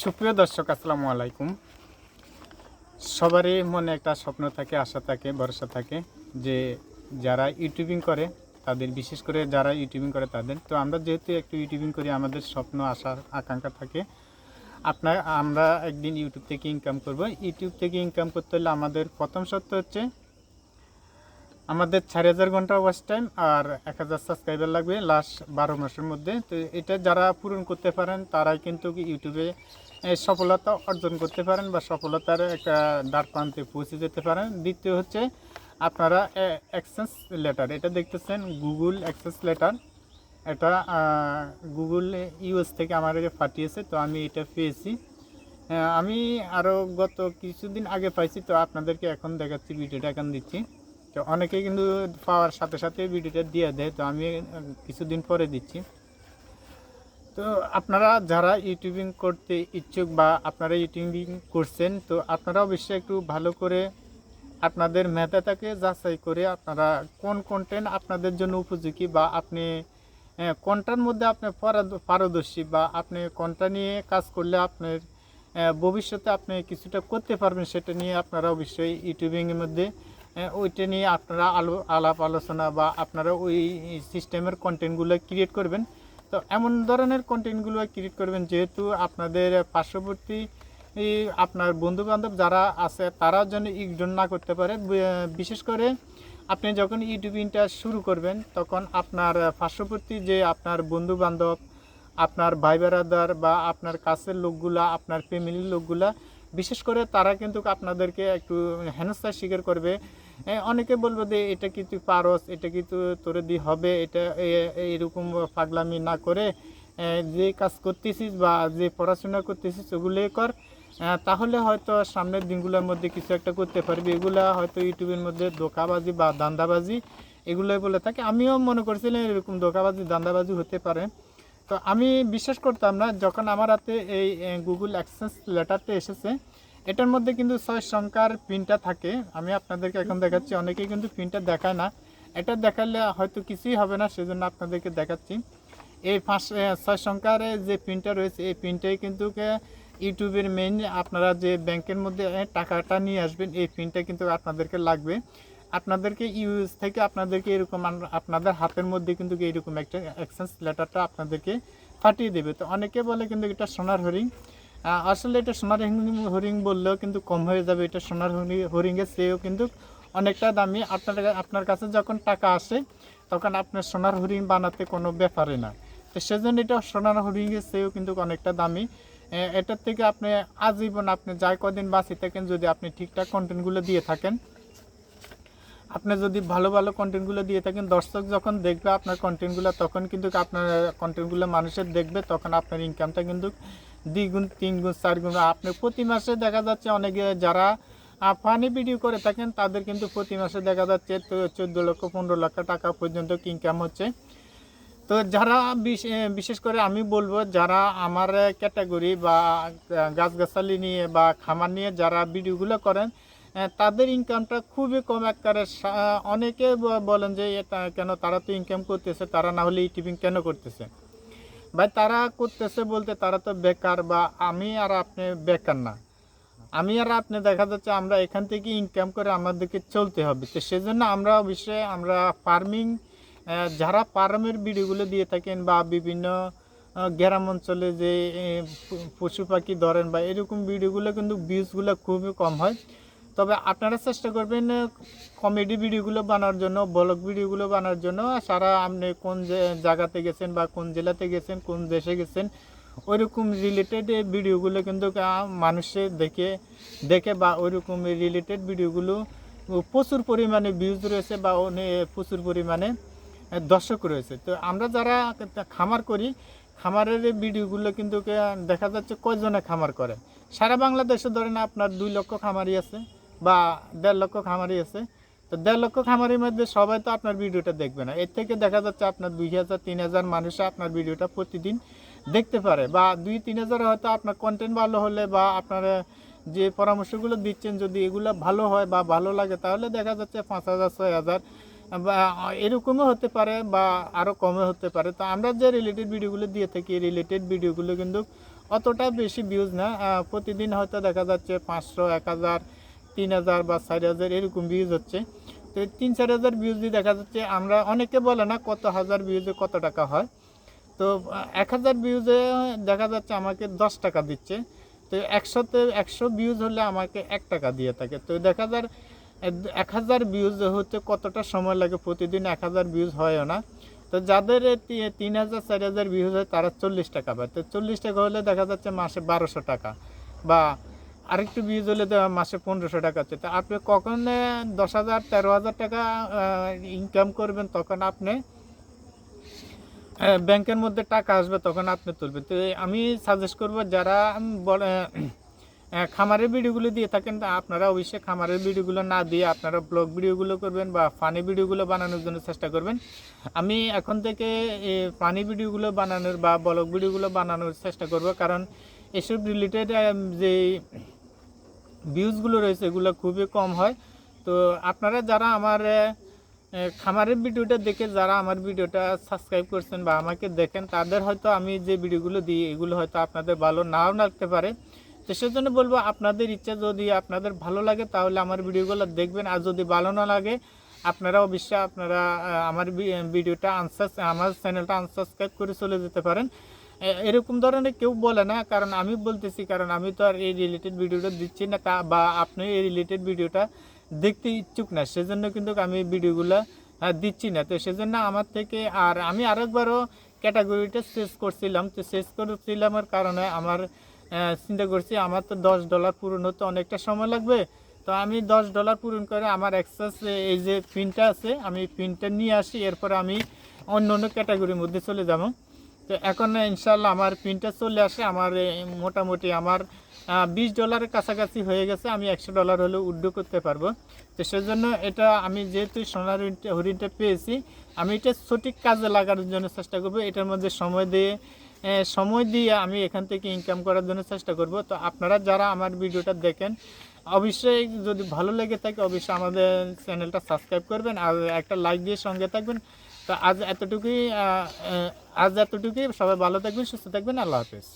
সুপ্রিয় দর্শক, আসসালামু আলাইকুম। সবারই মনে একটা স্বপ্ন থাকে, আশা থাকে, ভরসা থাকে যে যারা ইউটিউবিং করে, তাদের, বিশেষ করে যারা ইউটিউবিং করে তাদের। তো আমরা যেহেতু একটু ইউটিউবিং করি, আমাদের স্বপ্ন আশা আকাঙ্ক্ষা থাকে। আপনার, আমরা একদিন ইউটিউব থেকে ইনকাম করব। ইউটিউব থেকে ইনকাম করতে হলে আমাদের প্রথম শর্ত হচ্ছে আমাদের চার হাজার ঘণ্টা ওয়াচ টাইম আর এক হাজার সাবস্ক্রাইবার লাগবে লাস্ট বারো মাসের মধ্যে। তো এটা যারা পূরণ করতে পারেন, তারাই কিন্তু ইউটিউবে সফলতা অর্জন করতে পারেন বা সফলতার একটা দ্বার প্রান্তে পৌঁছে যেতে পারেন। দ্বিতীয় হচ্ছে আপনারা অ্যাক্সেস লেটার এটা দেখতেছেন গুগল অ্যাক্সেস লেটার এটা গুগল ইউএস থেকে আমার পাঠিয়েছে, তো আমি এটা পেয়েছি। আমি আরও গত কিছুদিন আগে পাইছি, তো আপনাদেরকে এখন দেখাচ্ছি, ভিডিওটা এখন দিচ্ছি। তো অনেকে কিন্তু পাওয়ার সাথে সাথে ভিডিওটা দিয়ে দেয়, তো আমি কিছুদিন পরে দিচ্ছি। তো আপনারা যারা ইউটিউবিং করতে ইচ্ছুক বা আপনারা ইউটিউবিং করছেন তো আপনারা অবশ্যই একটু ভালো করে আপনাদের মেধাটাকে যাচাই করে আপনারা কোন কন্টেন্ট আপনাদের জন্য উপযোগী বা আপনি আহ, কোনটার মধ্যে আপনি পারদর্শী বা আপনি কোনটা নিয়ে কাজ করলে আপনার ভবিষ্যতে আপনি কিছুটা করতে পারবেন সেটা নিয়ে আপনারা অবশ্যই ইউটিউবিংয়ের মধ্যে ওইটা নিয়ে আপনারা আলো আলাপ আলোচনা বা আপনারা ওই সিস্টেমের কন্টেন্টগুলো ক্রিয়েট করবেন। তো এমন ধরনের কন্টেন্টগুলো ক্রিয়েট করবেন যেহেতু আপনাদের পার্শ্ববর্তী আপনার বন্ধু বান্ধব যারা আছে তারা যেন ইগনোর না করতে পারে। বিশেষ করে আপনি যখন ইউটিউবিংটা শুরু করবেন, তখন আপনার পার্শ্ববর্তী যে আপনার বন্ধু বান্ধব আপনার ভাই বেড়াদার বা আপনার কাছের লোকগুলা, আপনার ফ্যামিলির লোকগুলা বিশেষ করে তারা কিন্তু আপনাদেরকে একটু হেনস্থার স্বীকার করবে। অনেকে বলবে যে, এটা কি তুই পারস? এটা কি তোরে দিয়ে হবে? এটা এরকম পাগলামি না করে যে কাজ করতেছিস বা যে পড়াশোনা করতেছিস ওগুলোই কর। তাহলে হয়তো সামনের দিনগুলোর মধ্যে কিছু একটা করতে পারবি। এগুলা হয়তো ইউটিউবের মধ্যে ধোকাবাজি বা দান্দাবাজি, এগুলোই বলে থাকে। আমিও মনে করছিলাম এরকম ধোকাবাজি, দান্দাবাজি হতে পারে। তো আমি বিশ্বাস করতাম না, যখন আমার হাতে এই গুগল অ্যাক্সেস লেটারটা এসেছে, এটার মধ্যে কিন্তু ছয় সংখ্যার পিনটা থাকে। আমি আপনাদেরকে এখন দেখাচ্ছি, অনেকেই কিন্তু পিনটা দেখায় না। এটা দেখালে হয়তো কিছুই হবে না, সেজন্য আপনাদেরকে দেখাচ্ছি। এই পাঁচ ছয় সংখ্যার যে পিনটা রয়েছে, এই পিনটাই কিন্তু ইউটিউবের মেইন আপনারা যে ব্যাংকের মধ্যে টাকাটা নিয়ে আসবেন, এই পিনটা কিন্তু আপনাদেরকে লাগবে। আপনাদেরকে ইউএস থেকে আপনাদেরকে এরকম আপনাদের হাতের মধ্যে কিন্তু এইরকম একটা এক্সচেঞ্জ লেটারটা আপনাদেরকে পাঠিয়ে দেবে। তো অনেকে বলে কিন্তু এটা সোনার হরিং আসলে এটা সোনার হরিং- হরিং বললেও কিন্তু কম হয়ে যাবে। এটা সোনার হরি- হরিংয়ের চেয়েও কিন্তু অনেকটা দামি। আপনার আপনার কাছে যখন টাকা আসে, তখন আপনার সোনার হরিণ বানাতে কোনো ব্যাপারে না। তো সেজন্য এটা সোনার হরিণের চেয়েও কিন্তু অনেকটা দামি। এটার থেকে আপনি আজীবন আপনি যাই কদিন বাঁচি থাকেন, যদি আপনি ঠিকঠাক কন্টেন্টগুলো দিয়ে থাকেন আপনি যদি ভালো ভালো কন্টেন্টগুলো দিয়ে থাকেন, দর্শক যখন দেখবে আপনার কন্টেন্টগুলো তখন কিন্তু আপনার কন্টেন্টগুলো মানুষের দেখবে, তখন আপনার ইনকামটা কিন্তু দ্বিগুণ তিন গুণ চার গুণ আপনি প্রতি মাসে দেখা যাচ্ছে অনেকে যারা ফানি ভিডিও করে থাকেন, তাদের কিন্তু প্রতি মাসে দেখা যাচ্ছে চোদ্দ লক্ষ, পনেরো লক্ষ টাকা পর্যন্ত ইনকাম হচ্ছে। তো যারা বিশ- বিশেষ করে আমি বলব, যারা আমার ক্যাটাগরি বা গাছগাছালি নিয়ে বা খামার নিয়ে যারা ভিডিওগুলো করেন তাদের ইনকামটা খুবই কম আকারে অনেকে বলেন যে কেন তারা তো ইনকাম করতেছে, তারা না হলে ইউটিউবিং কেন করতেছে? ভাই, তারা করতেছে বলতে তারা তো বেকার বা আমি আর আপনি বেকার না। আমি আর আপনি দেখা যাচ্ছে আমরা এখান থেকে ইনকাম করে আমাদেরকে চলতে হবে। তো সেজন্য আমরা অবশ্যই আমরা ফার্মিং যারা ফার্মের ভিডিওগুলো দিয়ে থাকেন বা বিভিন্ন গ্রাম অঞ্চলে যে পশু পাখি ধরেন বা এরকম ভিডিওগুলো কিন্তু ভিউজগুলো খুবই কম হয়। তবে আপনারা চেষ্টা করবেন কমেডি ভিডিওগুলো বানার জন্য ব্লগ ভিডিওগুলো বানানোর জন্য। সারা আপনি কোন জায়গাতে গেছেন বা কোন জেলাতে গেছেন, কোন দেশে গেছেন, ওইরকম রিলেটেড ভিডিওগুলো কিন্তু মানুষে দেখে দেখে বা ওইরকম রিলেটেড ভিডিওগুলো প্রচুর পরিমাণে ভিউজ রয়েছে বা প্রচুর পরিমাণে দর্শক রয়েছে। তো আমরা যারা খামার করি, খামারের ভিডিওগুলো কিন্তু দেখা যাচ্ছে কয়জনে খামার করে? সারা বাংলাদেশে ধরেন আপনার দুই লক্ষ খামারি আছে। বা দেড় লক্ষ খামারি আছে। তো দেড় লক্ষ খামারির মধ্যে সবাই তো আপনার ভিডিওটা দেখবে না। এর থেকে দেখা যাচ্ছে আপনার দুই হাজার, তিন হাজার মানুষ আপনার ভিডিওটা প্রতিদিন দেখতে পারে বা দুই, তিন হাজার হয়তো আপনার কন্টেন্ট ভালো হলে বা আপনার যে পরামর্শগুলো দিচ্ছেন যদি এগুলো ভালো হয় বা ভালো লাগে, তাহলে দেখা যাচ্ছে পাঁচ হাজার, ছয় হাজার, বা, এরকমও হতে পারে বা আরও কমে হতে পারে। তো আমরা যে রিলেটেড ভিডিওগুলো দিয়ে থাকি রিলেটেড ভিডিওগুলো কিন্তু অতটা বেশি ভিউজ না। প্রতিদিন হয়তো দেখা যাচ্ছে পাঁচশো, এক হাজার তিন হাজার বা চার হাজার এরকম ভিউজ হচ্ছে। তো তিন চার হাজার ভিউজই দেখা যাচ্ছে আমরা অনেকে বলে না কত হাজার ভিউজে কত টাকা হয়। তো এক হাজার ভিউজে দেখা যাচ্ছে আমাকে দশ টাকা দিচ্ছে। তো একশোতে একশো ভিউজ হলে আমাকে এক টাকা দিয়ে থাকে। তো দেখা যার, এক হাজার ভিউজ হতে কতটা সময় লাগে প্রতিদিন এক হাজার ভিউজ হয়ও না। তো যাদের তিন হাজার, চার হাজার ভিউজ হয় তারা চল্লিশ টাকা পায়। তো চল্লিশ টাকা হলে দেখা যাচ্ছে মাসে বারোশো টাকা বা আরেকটু ভিউজ হলে দেওয়া মাসে পনেরোশো টাকা হচ্ছে। তো আপনি কখন দশ হাজার, তেরো হাজার টাকা ইনকাম করবেন, তখন আপনি ব্যাংকের মধ্যে টাকা আসবে, তখন আপনি তুলবেন। তো আমি সাজেস্ট করব যারা খামারের ভিডিওগুলো দিয়ে থাকেন আপনারা অবশ্যই খামারের ভিডিওগুলো না দিয়ে আপনারা ব্লগ ভিডিওগুলো করবেন বা ফানি ভিডিওগুলো বানানোর জন্য চেষ্টা করবেন। আমি এখন থেকে ফানি ভিডিওগুলো বানানোর বা ব্লগ ভিডিওগুলো বানানোর চেষ্টা করব, কারণ এসব রিলেটেড যে ভিউজগুলো রয়েছে, এগুলো খুবই কম হয়। তো আপনারা যারা আমার খামারের ভিডিওটা দেখে যারা আমার ভিডিওটা সাবস্ক্রাইব করছেন বা আমাকে দেখেন, তাদের হয়তো আমি যে ভিডিওগুলো দিই, এগুলো হয়তো আপনাদের ভালো নাও লাগতে পারে। তো সেজন্য বলব, আপনাদের ইচ্ছা যদি আপনাদের ভালো লাগে, তাহলে আমার ভিডিওগুলো দেখবেন। আর যদি ভালো না লাগে আপনারা অবশ্যই আপনারা আমার ভিডিওটা আনসার আমার চ্যানেলটা আনসাবস্ক্রাইব করে চলে যেতে পারেন। এরকম ধরনের কেউ বলে না, কারণ আমি বলতেছি, কারণ আমি তো আর এই রিলেটেড ভিডিওটা দিচ্ছি না বা আপনি এই রিলেটেড ভিডিওটা দেখতে ইচ্ছুক না, সেজন্য কিন্তু আমি ভিডিওগুলো দিচ্ছি না। তো সেজন্য আমার থেকে, আর আমি আরেকবারও ক্যাটাগরিটা শেষ করছিলাম, তো শেষ করছিলামের কারণে আমার চিন্তা করছি, আমার তো দশ ডলার পূরণ হতে অনেকটা সময় লাগবে, তো আমি দশ ডলার পূরণ করে আমার এক্সেস এই যে পিনটা আছে, আমি পিনটা নিয়ে আসি, এরপর আমি অন্য অন্য ক্যাটাগরির মধ্যে চলে যাব। তো এখন ইনশাল্লাহ আমার পিনটা চলে আসে। আমার মোটামুটি আমার বিশ ডলারের কাছাকাছি হয়ে গেছে। আমি একশো ডলার হলেও উড্ডো করতে পারব। তো সেজন্য এটা আমি যেহেতু সোনার হরিণটা পেয়েছি, আমি এটা সঠিক কাজে লাগানোর জন্য চেষ্টা করব। এটার মধ্যে সময় দিয়ে সময় দিয়ে আমি এখান থেকে ইনকাম করার জন্য চেষ্টা করব। তো আপনারা যারা আমার ভিডিওটা দেখেন, অবশ্যই যদি ভালো লেগে থাকে, অবশ্যই আমাদের চ্যানেলটা সাবস্ক্রাইব করবেন আর একটা লাইক দিয়ে সঙ্গে থাকবেন। তো আজ এতটুকুই আজ এতটুকুই। সবাই ভালো থাকবেন সুস্থ থাকবেন। আল্লাহ হাফেজ।